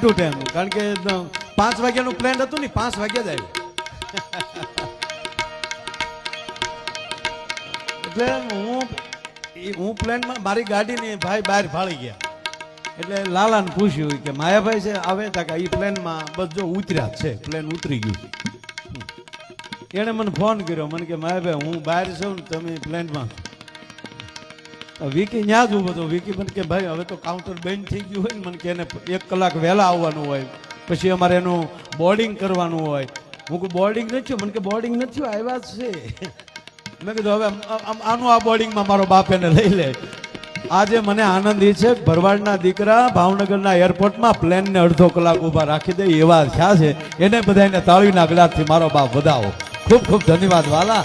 કારણ કે પાંચ વાગ્યાનું પ્લાન હતું ને, પાંચ વાગ્યા જ આવ્યું. એટલે હું હું પ્લેનમાં મારી ગાડીની ભાઈ બહાર ફાળી ગયા. એટલે લાલાને પૂછ્યું કે, માયાભાઈ છે, આવે તા કે એ પ્લેનમાં બધો ઉતર્યા છે પ્લેન ઉતરી ગયું એણે મને ફોન કર્યો, મને કે, માયાભાઈ, હું બહાર છું ને, તમે પ્લેનમાં. વિકી, ન્યા જ ઊભો હતો વિકી મને કે, ભાઈ, હવે તો કાઉન્ટર બેન્ડ થઈ ગયું હોય ને, મને કે એને એક કલાક વહેલા આવવાનું હોય. પછી અમારે એનું બોર્ડિંગ કરવાનું હોય. હું કહું બોર્ડિંગ નથી મને કે બોર્ડિંગ નથી આવ્યા છે. મેં કીધું, હવે આનું આ બોર્ડિંગમાં મારો બાપ એને લઈ લે. આજે મને આનંદ છે ભરવાડના દીકરા ભાવનગરના એરપોર્ટમાં પ્લેનને અડધો કલાક ઊભા રાખી દે, એવા થયા છે. એને બધાને તાળીના ગલાસથી મારો બાપ વધાવો. ખૂબ ખૂબ ધન્યવાદ, વાલા.